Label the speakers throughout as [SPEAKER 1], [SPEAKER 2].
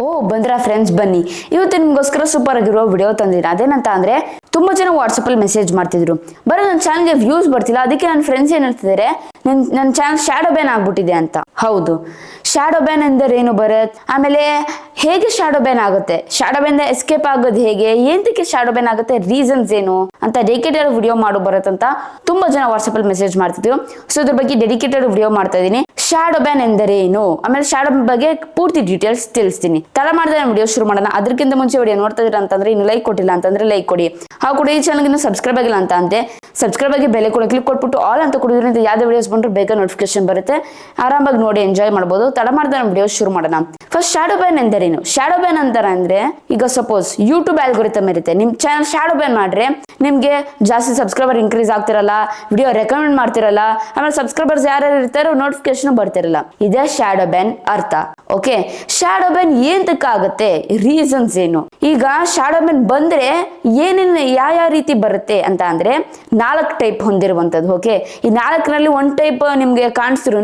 [SPEAKER 1] ಓ ಬಂದ್ರ ಫ್ರೆಂಡ್ಸ್ ಬನ್ನಿ. ಇವತ್ತು ನಿಮ್ಗೋಸ್ಕರ ಸೂಪರ್ ಆಗಿರೋ ವಿಡಿಯೋ ತಂದಿದ್ದೀನಿ ಅದೇನಂತ ಅಂದ್ರೆ ತುಂಬಾ ಜನ ವಾಟ್ಸಪ್ಪಲ್ಲಿ ಮೆಸೇಜ್ ಮಾಡ್ತಿದ್ರು. ಬರೋ ನನ್ನ ಚಾನಲ್ಗೆ ವ್ಯೂಸ್ ಬರ್ತಿಲ್ಲ, ಅದಕ್ಕೆ ನನ್ನ ಫ್ರೆಂಡ್ಸ್ ಏನ್ ನನ್ನ ಚಾನಲ್ ಶಾಡೋ ಬ್ಯಾನ್ ಆಗ್ಬಿಟ್ಟಿದೆ ಅಂತ. ಹೌದು. ಶ್ಯಾಡೋ ಬ್ಯಾನ್ ಅಂದ್ರೆ ಏನು ಬರತ್ ಆಮೇಲೆ ಹೇಗೆ ಶಾಡೋ ಬ್ಯಾನ್ ಆಗುತ್ತೆ? ಶಾಡೋ ಬ್ಯಾನ್ ಎಸ್ಕೇಪ್ ಆಗೋದು ಹೇಗೆ? ಏನಕ್ಕೆ ಶಾಡೋ ಬ್ಯಾನ್ ಆಗುತ್ತೆ? ರೀಸನ್ಸ್ ಏನು? ಅಂತ ಡೆಡಿಕೇಟೆಡ್ ವಿಡಿಯೋ ಮಾಡು ಅಂತ ತುಂಬಾ ಜನ ವಾಟ್ಸಪ್ ಅಲ್ಲಿ ಮೆಸೇಜ್ ಮಾಡ್ತಿದ್ರು. ಸೊ ಇದ್ರ ಬಗ್ಗೆ ಡೆಡಿಕೇಟೆಡ್ ವಿಡಿಯೋ ಮಾಡ್ತಾ ಇದೀನಿ ಶಾಡೋ ಬ್ಯಾನ್ ಎಂದರೆ ಏನು ಆಮೇಲೆ ಶಾಡೋ ಬಗ್ಗೆ ಪೂರ್ತಿ ಡೀಟೇಲ್ಸ್ ತಿಳಿಸ್ತೀನಿ. ತಡ ಮಾಡಿದ್ರೆ ವಿಡಿಯೋ ಶುರು ಮಾಡೋಣ. ಅದಕ್ಕಿಂತ ಮುಂಚೆ ವಿಡಿಯೋ ನೋಡ್ತಾ ಇದ್ದೀರಾ ಅಂತಂದ್ರೆ ಇನ್ನು ಲೈಕ್ ಕೊಟ್ಟಿಲ್ಲ ಅಂತಂದ್ರೆ ಲೈಕ್ ಕೊಡಿ. ಹಾಗೂ ಕೂಡ ಈ ಚಾನಲ್ಗೆ ಸಬ್ಸ್ಕ್ರೈಬ್ ಆಗಿಲ್ಲ ಅಂತ ಅಂದ್ರೆ ಸಬ್ಸ್ಕ್ರೈಬ್ ಆಗಿ ಬೆಲೆ ಕೂಡ ಕ್ಲಿಕ್ ಕೊಟ್ಬಿಟ್ಟು ಆಲ್ ಅಂತ ಕೊಡೋದ್ರಿಂದ ಯಾವುದೇ ವಿಡಿಯೋಸ್ ಬಂದರೂ ಬೇಗ ನೋಟಿಫಿಕೇಶನ್ ಬರುತ್ತೆ. ಆರಾಮಾಗಿ ನೋಡಿ ಎಂಜಾಯ್ ಮಾಡ್ಬೋದು. ತಡ ಮಾಡಿದ್ರೆ ವಿಡಿಯೋ ಶುರು ಮಾಡೋಣ. ಫಸ್ಟ್ ಶಾಡೋ ಬ್ಯಾನ್ ಎಂದರೇನು ಶಾಡೋ ಬ್ಯಾನ್ ಅಂತಾರೆ ಅಂದ್ರೆ, ಈಗ ಸಪೋಸ್ ಯೂಟ್ಯೂಬ್ ಆಲ್ಗೋರಿತಮ್ ಇರುತ್ತೆ. ನಿಮ್ ಚಾನಲ್ ಶಾಡೋ ಬ್ಯಾನ್ ಮಾಡಿದ್ರೆ ನಿಮಗೆ ಜಾಸ್ತಿ ಸಬ್ಸ್ಕ್ರೈಬರ್ ಇನ್ಕ್ರೀಸ್ ಆಗ್ತಿರಲ್ಲ ವಿಡಿಯೋ ರೆಕಮೆಂಡ್ ಮಾಡ್ತಿರಲ್ಲ, ಆಮೇಲೆ ಸಬ್ಸ್ಕ್ರೈಬರ್ಸ್ ಯಾರ್ಯಾರು ಇರ್ತಾರೋ ನೋಟಿಫಿಕೇಶನ್ ಬರ್ತಿರಲ್ಲ. ಇದೇ ಶಾಡೋ ಬ್ಯಾನ್ ಅರ್ಥ. ಓಕೆ ಶಾಡೋ ಬ್ಯಾನ್ ಏಂತಕ್ಕೆ ಆಗುತ್ತೆ ರೀಸನ್ಸ್ ಏನು? ಈಗ ಶಾಡೋ ಬ್ಯಾನ್ ಬಂದ್ರೆ ಏನೇನು ಯಾವ ಯಾವ ರೀತಿ ಬರುತ್ತೆ ಅಂತ ಅಂದ್ರೆ ನಾಲ್ಕು ಟೈಪ್ ಹೊಂದಿರುವಂತದ್ದು ಓಕೆ ಈ ನಾಲ್ಕರಲ್ಲಿ ಒಂದ್ ಟೈಪ್ ನಿಮ್ಗೆ ಕಾಣಿಸ್ತಿರು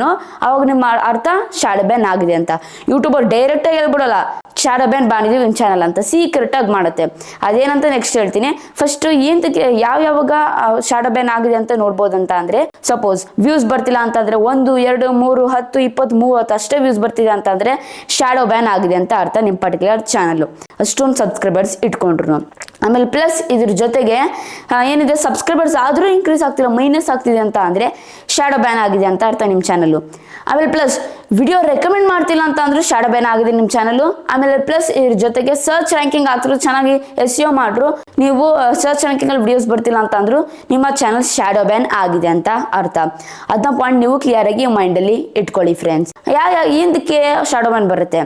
[SPEAKER 1] ಅವಾಗ ನಿಮ್ಮ ಅರ್ಥ ಶಾಡೋ ಬ್ಯಾನ್ ಆಗಿದೆ ಅಂತ. ಯೂಟ್ಯೂಬರ್ ಡೈರೆಕ್ಟ್ ಆಗಿ ಹೇಳ್ಬಿಡಲ್ಲ. ಶಾಡೋ ಬ್ಯಾನ್ ಬಾಣಿದೀವಿ ನಿಮ್ಮ ಚಾನಲ್ ಅಂತ ಸೀಕ್ರೆಟ್ ಆಗಿ ಮಾಡುತ್ತೆ. ಅದೇನಂತ ನೆಕ್ಸ್ಟ್ ಹೇಳ್ತೀನಿ. ಫಸ್ಟ್ ಏನ್ ಯಾವ ಯಾವಾಗ ಶಾಡೋ ಬ್ಯಾನ್ ಆಗಿದೆ ಅಂತ ನೋಡ್ಬೋದಂತ ಅಂದ್ರೆ ಸಪೋಸ್ ವ್ಯೂಸ್ ಬರ್ತಿಲ್ಲ ಅಂತಂದ್ರೆ ಒಂದು, ಎರಡು, ಮೂರು, ಹತ್ತು, ಇಪ್ಪತ್ತು, ಮೂವತ್ತು ಅಷ್ಟೇ ವ್ಯೂಸ್ ಬರ್ತಿದೆ ಅಂತಂದ್ರೆ ಶಾಡೋ ಬ್ಯಾನ್ ಆಗಿದೆ ಅಂತ ಅರ್ಥ ನಿಮ್ಮ ಪರ್ಟಿಕ್ಯುಲರ್ ಚಾನಲ್ ಅಷ್ಟೊಂದು ಸಬ್ಸ್ಕ್ರೈಬರ್ಸ್ ಇಟ್ಕೊಂಡ್ರು. ಆಮೇಲೆ ಪ್ಲಸ್ ಇದ್ರ ಜೊತೆಗೆ ಏನಿದೆ ಸಬ್ಸ್ಕ್ರೈಬರ್ಸ್ ಆದರೂ ಇನ್ಕ್ರೀಸ್ ಆಗ್ತಿಲ್ಲ ಮೈನಸ್ ಆಗ್ತಿದೆ ಅಂತ ಅಂದರೆ ಶಾಡೋ ಬ್ಯಾನ್ ಆಗಿದೆ ಅಂತ ಅರ್ಥ ನಿಮ್ಮ ಚಾನಲ್ಲು ಆಮೇಲೆ ಪ್ಲಸ್ ವಿಡಿಯೋ ರೆಕಮೆಂಡ್ ಮಾಡ್ತಿಲ್ಲ ಅಂತ ಅಂದ್ರೆ ಶಾಡೋ ಬ್ಯಾನ್ ಆಗಿದೆ ನಿಮ್ಮ ಚಾನಲ್ಲು ಆಮೇಲೆ ಪ್ಲಸ್ ಇದ್ರ ಜೊತೆಗೆ ಸರ್ಚ್ ರ್ಯಾಂಕಿಂಗ್ ಆಗ್ತಿರೋ ಚೆನ್ನಾಗಿ ಎಸ್ ಯು ಮಾಡ್ರು. ನೀವು ಸರ್ಚ್ ರ್ಯಾಂಕಿಂಗಲ್ಲಿ ವಿಡಿಯೋಸ್ ಬರ್ತಿಲ್ಲ ಅಂತ ಅಂದ್ರು ನಿಮ್ಮ ಚಾನಲ್ ಶ್ಯಾಡೋ ಬ್ಯಾನ್ ಆಗಿದೆ ಅಂತ ಅರ್ಥ. ಅದನ್ನ ಪಾಯಿಂಟ್ ನೀವು ಕ್ಲಿಯರ್ ಆಗಿ ಮೈಂಡಲ್ಲಿ ಇಟ್ಕೊಳ್ಳಿ ಫ್ರೆಂಡ್ಸ್ ಯಾವ ಹಿಂದಕ್ಕೆ ಶ್ಯಾಡೋ ಬ್ಯಾನ್ ಬರುತ್ತೆ.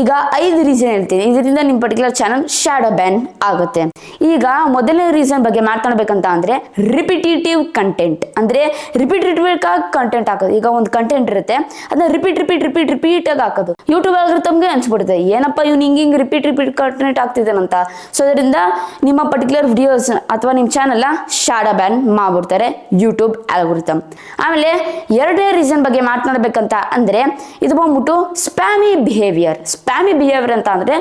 [SPEAKER 1] ಈಗ ಐದು ರೀಸನ್ ಹೇಳ್ತೀನಿ. ಇದರಿಂದ ನಿಮ್ಮ ಪರ್ಟಿಕ್ಯುಲರ್ ಚಾನಲ್ ಶ್ಯಾಡೋ ಬ್ಯಾನ್ ಆಗುತ್ತೆ. ಈಗ ಮೊದಲನೇ ರೀಸನ್ ಬಗ್ಗೆ ಮಾತಾಡ್ಬೇಕಂತ ಅಂದ್ರೆ ರಿಪಿಟೇಟಿವ್ ಕಂಟೆಂಟ್ ಅಂದ್ರೆ ರಿಪಿಟೇಟಿವ್ ಕಂಟೆಂಟ್ ಹಾಕೋದು. ಈಗ ಒಂದು ಕಂಟೆಂಟ್ ಇರುತ್ತೆ ಅದನ್ನ ರಿಪೀಟ್ ರಿಪೀಟ್ ರಿಪೀಟ್ ರಿಪೀಟ್ ಆಗಿ ಹಾಕೋದು. ಯೂಟ್ಯೂಬ್ ತಮಗೆ ಅನ್ಸ್ಬಿಡುತ್ತೆ. ಏನಪ್ಪ ಇವ್ನು ಹಿಂಗೆ ಹಿಂಗೆ ರಿಪೀಟ್ ರಿಪೀಟ್ ಕಂಟೆಂಟ್ ಆಗ್ತಿದ್ದಾನಂತ ಸೊ ಅದರಿಂದ ನಿಮ್ಮ ಪರ್ಟಿಕ್ಯುಲರ್ ವಿಡಿಯೋಸ್ ಅಥವಾ ನಿಮ್ಮ ಚಾನಲ್ನ ಶಾಡಾ ಬ್ಯಾನ್ ಮಾಡ್ಬಿಡ್ತಾರೆ ಯೂಟ್ಯೂಬ್ ಆಲ್ಗೋರಿತಮ್ ಆಮೇಲೆ ಎರಡನೇ ರೀಸನ್ ಬಗ್ಗೆ ಮಾತನಾಡಬೇಕಂತ ಅಂದ್ರೆ, ಇದು ಬಂದ್ಬಿಟ್ಟು ಸ್ಪ್ಯಾಮಿ ಬಿಹೇವಿಯರ್ ಸ್ಪ್ಯಾಮಿ ಬಿಹೇವಿಯರ್ ಅಂತ ಅಂದ್ರೆ,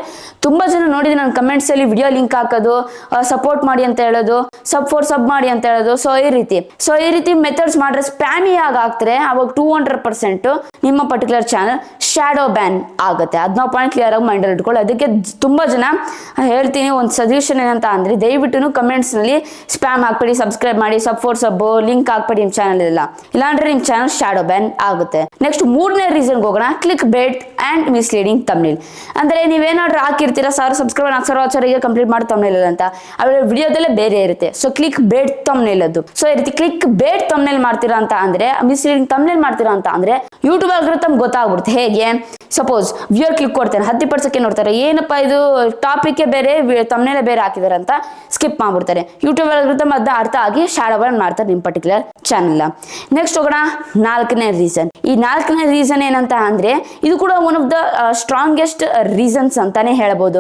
[SPEAKER 1] ತುಂಬಾ ಜನ ನೋಡಿದ್ರೆ ನನ್ನ ಕಮೆಂಟ್ಸಲ್ಲಿ ವಿಡಿಯೋ ಲಿಂಕ್ ಹಾಕೋದು ಸಪೋರ್ಟ್ ಮಾಡಿ ಅಂತ ಹೇಳೋದು ಸಬ್ ಫೋರ್ ಸಬ್ ಮಾಡಿ ಅಂತ ಹೇಳೋದು ಸೊ ಈ ರೀತಿ. ಸೊ ಈ ರೀತಿ ಮೆಥಡ್ಸ್ ಮಾಡಿದ್ರೆ ಸ್ಪ್ಯಾಮಿ ಆಗಿ ಆಗ್ತಾರೆ ಅವಾಗ ಟೂ ಹಂಡ್ರೆಡ್ ಪರ್ಸೆಂಟ್ ನಿಮ್ಮ ಪರ್ಟಿಕ್ಯುಲರ್ ಚಾನಲ್ ಶ್ಯಾಡೋ ಬ್ಯಾನ್ ಆಗುತ್ತೆ. ಅದನ್ನ ಪಾಯಿಂಟ್ ಕ್ಲಿಯರ್ ಆಗಿ ಮೈಂಡಲ್ಲಿ ಇಟ್ಕೊಳ್ಳಿ ಅದಕ್ಕೆ ತುಂಬ ಜನ ಹೇಳ್ತೀನಿ, ಒಂದು ಸಜೆಷನ್ ಏನಂತ ಅಂದ್ರೆ ದಯವಿಟ್ಟು ಕಮೆಂಟ್ಸ್ನಲ್ಲಿ ಸ್ಪ್ಯಾಮ್ ಹಾಕ್ಬಿಡಿ, ಸಬ್ಸ್ಕ್ರೈಬ್ ಮಾಡಿ ಸಬ್ ಫೋರ್ ಲಿಂಕ್ ಹಾಕ್ಬೇಡಿ ನಿಮ್ಮ ಚಾನಲ್ ಇಲ್ಲಾಂದ್ರೆ ನಿಮ್ಮ ಚಾನಲ್ ಶಾಡೋ ಬ್ಯಾನ್ ಆಗುತ್ತೆ. ನೆಕ್ಸ್ಟ್ ಮೂರನೇ ರೀಸನ್ಗೆ ಹೋಗೋಣ click bait and misleading thumbnail ಅಂದ್ರೆ ನೀವೇನಾದ್ರೂ ಹಾಕಿರ್ತೀರಾ ಸಾವಿರ ಸಬ್ಸ್ಕ್ರೈಬರ್ ನಾಲ್ಕು ಸಾವಿರ ವಾಚರಿಗೆ ಕಂಪ್ಲೀಟ್ ಮಾಡಿ ತಮ್ನೇಲ್ ಅಂತ. ಆಮೇಲೆ ವಿಡಿಯೋದಲ್ಲೇ ಬೇರೆ ಇರುತ್ತೆ. ಸೊ ಕ್ಲಿಕ್ ಬೇಟ್ ತಮ್ನೇಲ್ ಅದು. ಸೊ ಈ ರೀತಿ ಕ್ಲಿಕ್ ಬೇಟ್ ತಮ್ನೇಲ್ ಮಾಡ್ತೀರಾ ಅಂತ ಅಂದ್ರೆ ಮಿಸ್ಲೀಡಿಂಗ್ ತಮ್ನೇಲ್ ಮಾಡ್ತೀರಾ ಅಂತ ಅಂದ್ರೆ ಯೂಟ್ಯೂಬ್ ಅಲ್ಗೊರಿತಮ್ ಗೊತ್ತಾಗ್ಬಿಡುತ್ತೆ. ಹೇಗೆ? ಸಪೋಸ್ ವ್ಯೂರ್ ಕ್ಲಿಕ್ ಕೊಡ್ತೇನೆ ಹತ್ತು ಸೆಕೆಂಡ್ ನೋಡ್ತಾರೆ. ಏನಪ್ಪ ಇದು ಟಾಪಿಕ್ ಬೇರೆ ತಮ್ನೇಲೆ ಬೇರೆ ಹಾಕಿದಾರೆ ಅಂತ. ಸ್ಕಿಪ್ ಮಾಡ್ಬಿಡ್ತಾರೆ. ಯೂಟ್ಯೂಬ್ ಅಲ್ಗೊರಿತಮ್ ಅದನ್ನ ಅರ್ಥ ಆಗಿ ಶಾಡೋ ಬ್ಯಾನ್ ಮಾಡ್ತಾರೆ ನಿಮ್ಮ ಪರ್ಟಿಕ್ಯುಲರ್ ಚಾನಲ್ ನೆಕ್ಸ್ಟ್ ಹೋಗೋಣ, ನಾಲ್ಕನೇ ರೀಸನ್ ಈ ನಾಲ್ಕನೇ ರೀಸನ್ ಏನಂತ ಅಂದ್ರೆ, ಇದು ಕೂಡ one of the strongest reasons ಅಂತಾನೆ ಹೇಳ್ಬೋದು.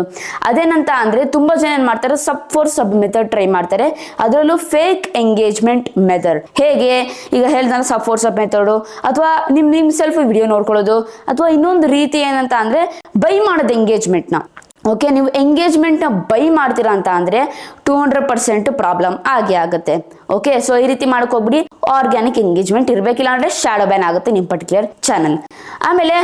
[SPEAKER 1] ಅದೇನಂತ ಅಂದ್ರೆ, ತುಂಬಾ ಜನ ಏನ್ ಮಾಡ್ತಾರೆ sub for sub method try ಮಾಡ್ತಾರೆ. ಅದರಲ್ಲೂ ಫೇಕ್ ಎಂಗೇಜ್ಮೆಂಟ್ ಮೆಥಡ್ ಹೇಗೆ? ಈಗ ಹೇಳ್ದಂಗೆ ಸಬ್ ಫೋರ್ ಸಬ್ ಮೆಥಡು ಅಥವಾ ನಿಮ್ ನಿಮ್ ಸೆಲ್ಫ್ ವಿಡಿಯೋ ನೋಡ್ಕೊಳ್ಳೋದು. ಅಥವಾ ಇನ್ನೊಂದು ರೀತಿ ಏನಂತ ಅಂದ್ರೆ ಬೈ ಮಾಡೋದು ಎಂಗೇಜ್ಮೆಂಟ್ನ ಓಕೆ ನೀವು ಎಂಗೇಜ್ಮೆಂಟ್ನ ಬೈ ಮಾಡ್ತೀರಾ ಅಂತ ಅಂದ್ರೆ ಟೂ ಹಂಡ್ರೆಡ್ ಪರ್ಸೆಂಟ್ ಪ್ರಾಬ್ಲಮ್ ಆಗಿ ಆಗುತ್ತೆ. ಓಕೆ ಸೊ ಈ ರೀತಿ ಮಾಡ್ಕೋಬಿಡಿ ಆರ್ಗ್ಯಾನಿಕ್ ಎಂಗೇಜ್ಮೆಂಟ್ ಇರಬೇಕಿಲ್ಲ ಅಂದ್ರೆ ಶಾಡೋ ಬ್ಯಾನ್ ಆಗುತ್ತೆ ನಿಮ್ಮ ಪರ್ಟಿಕ್ಯುಲರ್ ಚಾನಲ್ ಆಮೇಲೆ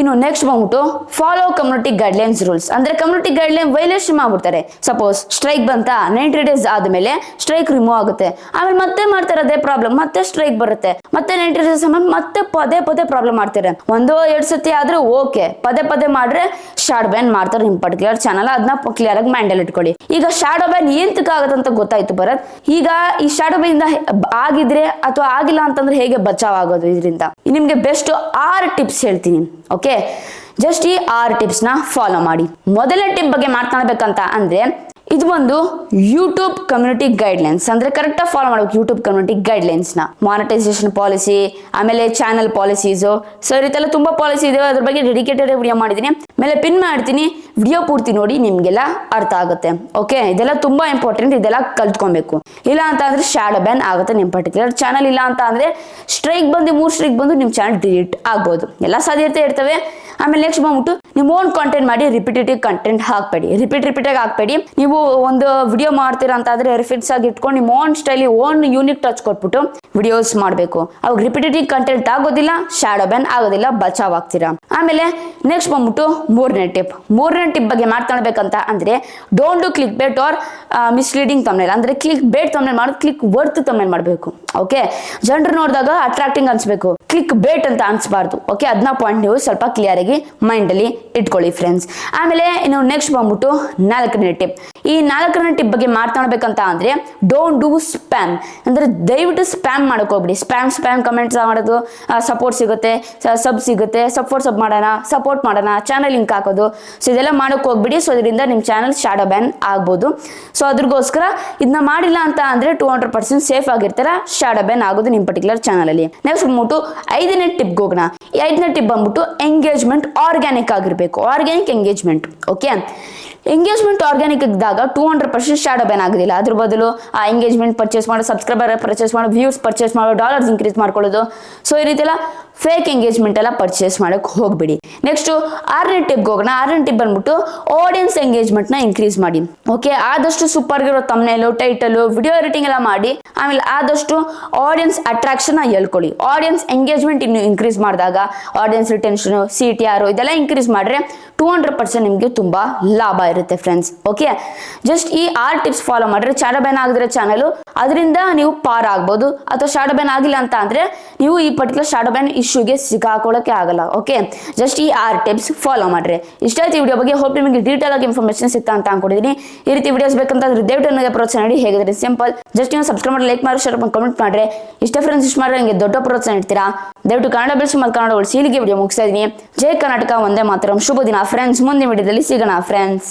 [SPEAKER 1] ಇನ್ನು ನೆಕ್ಸ್ಟ್ ಬಂದ್ಬಿಟ್ಟು ಫಾಲೋ ಕಮ್ಯುನಿಟಿ ಗೈಡ್ಲೈನ್ಸ್ ರೂಲ್ಸ್ ಅಂದ್ರೆ ಕಮ್ಯುನಿಟಿ ಗೈಡ್ಲೈನ್ ವೈಲೇಷನ್ ಮಾಡ್ಬಿಡ್ತಾರೆ. ಸಪೋಸ್ ಸ್ಟ್ರೈಕ್ ಬಂತ ನೈಂಟಿ ಡೇಸ್ ಆದ್ಮೇಲೆ ಸ್ಟ್ರೈಕ್ ರಿಮೂವ್ ಆಗುತ್ತೆ. ಆಮೇಲೆ ಮತ್ತೆ ಮಾಡ್ತಾರೆ ಅದೇ ಪ್ರಾಬ್ಲಮ್ ಮತ್ತೆ ಸ್ಟ್ರೈಕ್ ಬರುತ್ತೆ. ಮತ್ತೆ ನೈಂಟಿ ಡೇಸ್ ಮತ್ತೆ ಪದೇ ಪದೇ ಪ್ರಾಬ್ಲಮ್ ಮಾಡ್ತಾರೆ. ಒಂದು ಎರಡ್ ಸತಿ ಆದ್ರೆ ಓಕೆ ಪದೇ ಪದೇ ಮಾಡ್ರೆ ಶಾರ್ಡ್ ಬ್ಯಾನ್ ಮಾಡ್ತಾರೆ ನಿಮ್ ಪರ್ಟಿಕ್ಯುಲರ್ ಚಾನಲ್ ಅದನ್ನ ಕ್ಲಿಯರ್ ಆಗಿ ಮ್ಯಾಂಡಲ್ ಇಟ್ಕೊಳ್ಳಿ. ಈಗ ಶಾಡೋ ಬ್ಯಾನ್ ಏಂತಕ್ಕೆ ಆಗತ್ತೆ ಅಂತ ಗೊತ್ತಾಯ್ತು ಭರತ್. ಈಗ ಈ ಶಾಡೋ ಬೈಯಿಂದ ಆಗಿದ್ರೆ ಅಥವಾ ಆಗಿಲ್ಲ ಅಂತಂದ್ರೆ ಹೇಗೆ ಬಚಾವ್ ಆಗೋದು ಇದರಿಂದ ನಿಮ್ಗೆ ಬೆಸ್ಟ್ ಆರು ಟಿಪ್ಸ್ ಹೇಳ್ತೀನಿ ಓಕೆ ಜಸ್ಟ್ ಈ ಆರು ಟಿಪ್ಸ್ನ ಫಾಲೋ ಮಾಡಿ. ಮೊದಲನೇ ಟಿಪ್ ಬಗ್ಗೆ ಮಾತನಾಡ್ಬೇಕಂತ ಅಂದ್ರೆ ಇದು ಬಂದು ಯೂಟ್ಯೂಬ್ ಕಮ್ಯುನಿಟಿ ಗೈಡ್ಲೈನ್ಸ್ ಅಂದ್ರೆ ಕರೆಕ್ಟಾಗಿ ಫಾಲೋ ಮಾಡಬೇಕು ಯೂಟ್ಯೂಬ್ ಕಮ್ಯುನಿಟಿ ಗೈಡ್ಲೈನ್ಸ್ನ ಮಾನಿಟೈಸೇಷನ್ ಪಾಲಿಸಿ ಆಮೇಲೆ ಚಾನಲ್ ಪಾಲಿಸೀಸ್ ಸೊ ಈ ತುಂಬಾ ಪಾಲಿಸಿ ಇದೆ. ಅದ್ರ ಬಗ್ಗೆ ಡೆಡಿಕೇಟೆಡ್ ವಿಡಿಯೋ ಮಾಡಿದೀನಿ ಮೇಲೆ ಪಿನ್ ಮಾಡ್ತೀನಿ. ವಿಡಿಯೋ ಪೂರ್ತಿ ನೋಡಿ ನಿಮ್ಗೆಲ್ಲ ಅರ್ಥ ಆಗುತ್ತೆ. ಓಕೆ ಇದೆಲ್ಲ ತುಂಬಾ ಇಂಪಾರ್ಟೆಂಟ್ ಇದೆಲ್ಲ ಕಲ್ತ್ಕೊಬೇಕು. ಇಲ್ಲ ಅಂತ ಅಂದ್ರೆ ಶಾಡೋ ಬ್ಯಾನ್ ಆಗುತ್ತೆ ನಿಮ್ ಪರ್ಟಿಕ್ಯುಲರ್ ಚಾನಲ್ ಇಲ್ಲ ಅಂತ ಅಂದ್ರೆ ಸ್ಟ್ರೈಕ್ ಬಂದು ಮೂರು ಸ್ಟ್ರೈಕ್ ಬಂದು ನಿಮ್ ಚಾನಲ್ ಡಿಲೀಟ್ ಆಗ್ಬೋದು. ಎಲ್ಲ ಸಾಧ್ಯತೆ ಇರ್ತವೆ. ಆಮೇಲೆ ನೆಕ್ಸ್ಟ್ ಬಂದ್ಬಿಟ್ಟು ನೀವು ಓನ್ ಕಾಂಟೆಂಟ್ ಮಾಡಿ ರಿಪಿಟೇಟಿವ್ ಕಂಟೆಂಟ್ ಹಾಕ್ಬೇಡಿ. ರಿಪೀಟ್ ರಿಪೀಟ್ ಆಗಿ ಹಾಕ್ಬೇಡಿ. ನೀವು ಒಂದು ವಿಡಿಯೋ ಮಾಡ್ತೀರಾ ಅಂತ ಆದ್ರೆ ರಿಫಿಟ್ಸ್ ಆಗಿ ಇಟ್ಕೊಂಡು ನಿಮ್ಮ ಓನ್ ಸ್ಟೈಲಿ ಓನ್ ಯೂನಿಕ್ ಟಚ್ ಕೊಟ್ಬಿಟ್ಟು ವಿಡಿಯೋಸ್ ಮಾಡಬೇಕು. ಅವಾಗ ರಿಪಿಟೇಟಿವ್ ಕಂಟೆಂಟ್ ಆಗೋದಿಲ್ಲ ಶ್ಯಾಡೋ ಬ್ಯಾನ್ ಆಗೋದಿಲ್ಲ, ಬಚಾವ್ ಆಗ್ತೀರಾ? ಆಮೇಲೆ ನೆಕ್ಸ್ಟ್ ಬಂದ್ಬಿಟ್ಟು ಮೂರನೇ ಟಿಪ್ ಮೂರನೇ ಟಿಪ್ ಬಗ್ಗೆ ಮಾತಾಡ್ಬೇಕಂತ ಅಂದರೆ don't do click bait or misleading thumbnail ಅಂದ್ರೆ ಕ್ಲಿಕ್ ಬೇಟ್ ತಮ್ನೇಲ್ ಮಾಡೋದು ಕ್ಲಿಕ್ ವರ್ತ್ ತಮ್ನೇಲ್ ಮಾಡಬೇಕು. ಓಕೆ ಜನರು ನೋಡಿದಾಗ ಅಟ್ರಾಕ್ಟಿಂಗ್ ಅನಿಸ್ಬೇಕು. ಕ್ಲಿಕ್ ಬೇಟ್ ಅಂತ ಅನಿಸ್ಬಾರ್ದು. ಓಕೆ ಅದನ್ನ ಪಾಯಿಂಟ್ ನೀವು ಸ್ವಲ್ಪ ಕ್ಲಿಯರ್ ಆಗಿ ಮೈಂಡ್ ಅಲ್ಲಿ ಇಟ್ಕೊಳ್ಳಿ ಫ್ರೆಂಡ್ಸ್ ಆಮೇಲೆ ಇನ್ನು ನೆಕ್ಸ್ಟ್ ಬಂದ್ಬಿಟ್ಟು ನಾಲ್ಕನೇ ಟಿಪ್ ಈ ನಾಲ್ಕನೇ ಟಿಪ್ ಬಗ್ಗೆ ಮಾತಾಡ್ಬೇಕಂತ ಅಂದರೆ ಡೋಂಟ್ ಡೂ ಸ್ಪ್ಯಾಮ್ ಅಂದ್ರೆ ದಯವಿಟ್ಟು ಸ್ಪ್ಯಾಮ್ ಮಾಡೋಕೋಗ್ಬಿಡಿ ಸ್ಪ್ಯಾಮ್ ಸ್ಪ್ಯಾಮ್ ಕಮೆಂಟ್ಸ್ ಮಾಡೋದು ಸಪೋರ್ಟ್ ಸಿಗುತ್ತೆ ಸಬ್ ಸಿಗುತ್ತೆ ಸಪೋರ್ಟ್ ಸಬ್ ಮಾಡೋಣ ಸಪೋರ್ಟ್ ಮಾಡೋಣ ಚಾನಲ್ ಲಿಂಕ್ ಹಾಕೋದು. ಸೊ ಇದೆಲ್ಲ ಮಾಡೋಕೆ ಹೋಗ್ಬಿಡಿ. ಸೊ ಇದರಿಂದ ನಿಮ್ಮ ಚಾನಲ್ ಶಾಡೋ ಬ್ಯಾನ್ ಆಗ್ಬೋದು. ಸೊ ಅದ್ರಗೋಸ್ಕರ ಇದನ್ನ ಮಾಡಿಲ್ಲ ಅಂತ ಅಂದ್ರೆ ಟೂ ಹಂಡ್ರೆಡ್ ಪರ್ಸೆಂಟ್ ಸೇಫ್ ಆಗಿರ್ತಾರೆ? ಶಾಡೋ ಬ್ಯಾನ್ ಆಗೋದು ನಿಮ್ಮ ಪರ್ಟಿಕ್ಯುಲರ್ ಚಾನಲಲ್ಲಿ ನೆಕ್ಸ್ಟ್ ಬಂದ್ಬಿಟ್ಟು ಐದನೇ ಟಿಪ್ಗೆ ಹೋಗೋಣ. ಈ ಐದನೇ ಟಿಪ್ ಬಂದ್ಬಿಟ್ಟು ಎಂಗೇಜ್ಮೆಂಟ್ ಆರ್ಗ್ಯಾನಿಕ್ ಆಗಿರಬೇಕು. Organic engagement okay engagement organic ಇದ್ದಾಗ two hundred percent shadow ban ಆಗೋದಿಲ್ಲ. ಅದ್ರ ಬದಲು, ಆ ಎಂಗೇಜ್ಮೆಂಟ್ ಪರ್ಚೇಸ್ ಮಾಡೋ ಸಬ್ಸ್ಕ್ರೈಬರ್ ಪರ್ಚೇಸ್ ಮಾಡೋ ವ್ಯೂಸ್ ಪರ್ಚೇಸ್ ಮಾಡೋ ಡಾಲರ್ಸ್ ಇನ್ಕ್ರೀಸ್ ಮಾಡ್ಕೊಳ್ಳೋದು. ಸೊ ಈ ರೀತಿ ಎಲ್ಲ ಫೇಕ್ ಎಂಗೇಜ್ಮೆಂಟ್ ಎಲ್ಲ ಪರ್ಚೇಸ್ ಮಾಡಕ್ಕೆ ಹೋಗ್ಬಿಡಿ. ನೆಕ್ಸ್ಟ್ ಆರನೇ ಟಿಪ್ಗೆ ಹೋಗೋಣ. ಆರನೇ ಟಿಪ್ ಬಂದ್ಬಿಟ್ಟು ಆಡಿಯನ್ಸ್ ಎಂಗೇಜ್ಮೆಂಟ್ನ ಇನ್ಕ್ರೀಸ್ ಮಾಡಿ. ಓಕೆ ಆದಷ್ಟು ಸೂಪರ್ ಗಿರೋ ತಮ್ನೇಲು ಟೈಟಲು ವಿಡಿಯೋ ಎಡಿಟಿಂಗ್ ಎಲ್ಲ ಮಾಡಿ. ಆಮೇಲೆ ಆದಷ್ಟು ಆಡಿಯನ್ಸ್ ಅಟ್ರಾಕ್ಷನ್ ಹೇಳ್ಕೊಳ್ಳಿ. ಆಡಿಯನ್ಸ್ ಎಂಗೇಜ್ಮೆಂಟ್ ಇನ್ನು ಇನ್ಕ್ರೀಸ್ ಮಾಡಿದಾಗ audience retention C T R ಇದೆಲ್ಲ ಇನ್ಕ್ರೀಸ್ ಮಾಡಿದ್ರೆ ಟೂ ಹಂಡ್ರೆಡ್ ಪರ್ಸೆಂಟ್ ನಿಮಗೆ ತುಂಬ ಲಾಭ ಇರುತ್ತೆ ಫ್ರೆಂಡ್ಸ್ ಓಕೆ ಜಸ್ಟ್ ಈ ಆರ್ ಟಿಪ್ಸ್ ಫಾಲೋ ಮಾಡಿದ್ರೆ ಶಾಡೋ ಬ್ಯಾನ್ ಆಗಿದ್ರೆ ಚಾನಲು ಅದರಿಂದ ನೀವು ಪಾರ್ ಆಗ್ಬೋದು. ಅಥವಾ ಶಾಡೋ ಬ್ಯಾನ್ ಆಗಿಲ್ಲ ಅಂತ ಅಂದ್ರೆ ನೀವು ಈ ಪರ್ಟಿಕ್ಯುಲರ್ ಶಾಡೋ ಬ್ಯಾನ್ ಇಶ್ಯೂಗೆ ಸಿಕ್ಕಾಕೊಳ್ಳೋಕೆ ಆಗಲ್ಲ ಓಕೆ ಜಸ್ಟ್ ಈ ಆರ್ ಟಿಪ್ಸ್ ಫಾಲೋ ಮಾಡ್ರಿ. ಇಷ್ಟಾಯ್ತು ಈ ವಿಡಿಯೋ ಬಗ್ಗೆ. ಹೋಪ್ ನಿಮಗೆ ಡೀಟೇಲ್ ಆಗಿ ಇನ್ಫಾರ್ಮೇಶನ್ ಸಿಗ್ತಾ ಅಂತ ಅನ್ಕೊಂಡಿದ್ದೀನಿ ಈ ರೀತಿ ವಿಡಿಯೋಸ್ ಬೇಕಂತಂದ್ರೆ ದಯವಿಟ್ಟು ನನಗೆ ಪ್ರೋತ್ಸಾಹ ನೀಡಿ. ಹೇಗಿದ್ರೆ ಸಿಂಪಲ್ ಜಸ್ಟ್ ನೀವು ಸಬ್ಸ್ಕ್ರೈಬ್ ಮಾಡಿ ಲೈಕ್ ಮಾಡಿ ಶೇರ್ ಮಾಡಿ ಕಮೆಂಟ್ ಮಾಡ್ರೆ. ಇಷ್ಟ ಫ್ರೆಂಡ್ಸ್ ಇಷ್ಟ ಮಾಡಿದ್ರೆ ನನಗೆ ದೊಡ್ಡ ಪ್ರೋತ್ಸಾಹ ನೀಡ್ತೀರಾ? ದಯವಿಟ್ಟು ಕನ್ನಡ ಬೆಳೆಸಿ ಮತ್ತು ಕನ್ನಡ ಉಳಿಸಿ ಇಲ್ಲಿಗೆ ವಿಡಿಯೋ ಮುಗಿಸ್ತಾ ಇದ್ದೀನಿ. ಜೈ ಕರ್ನಾಟಕ ಒಂದೇ ಮಾತ್ರ. ಶುಭ ದಿನ ಫ್ರೆಂಡ್ಸ್ ಮುಂದಿನ ವಿಡಿಯೋದಲ್ಲಿ ಸಿಗೋಣ ಫ್ರೆಂಡ್ಸ್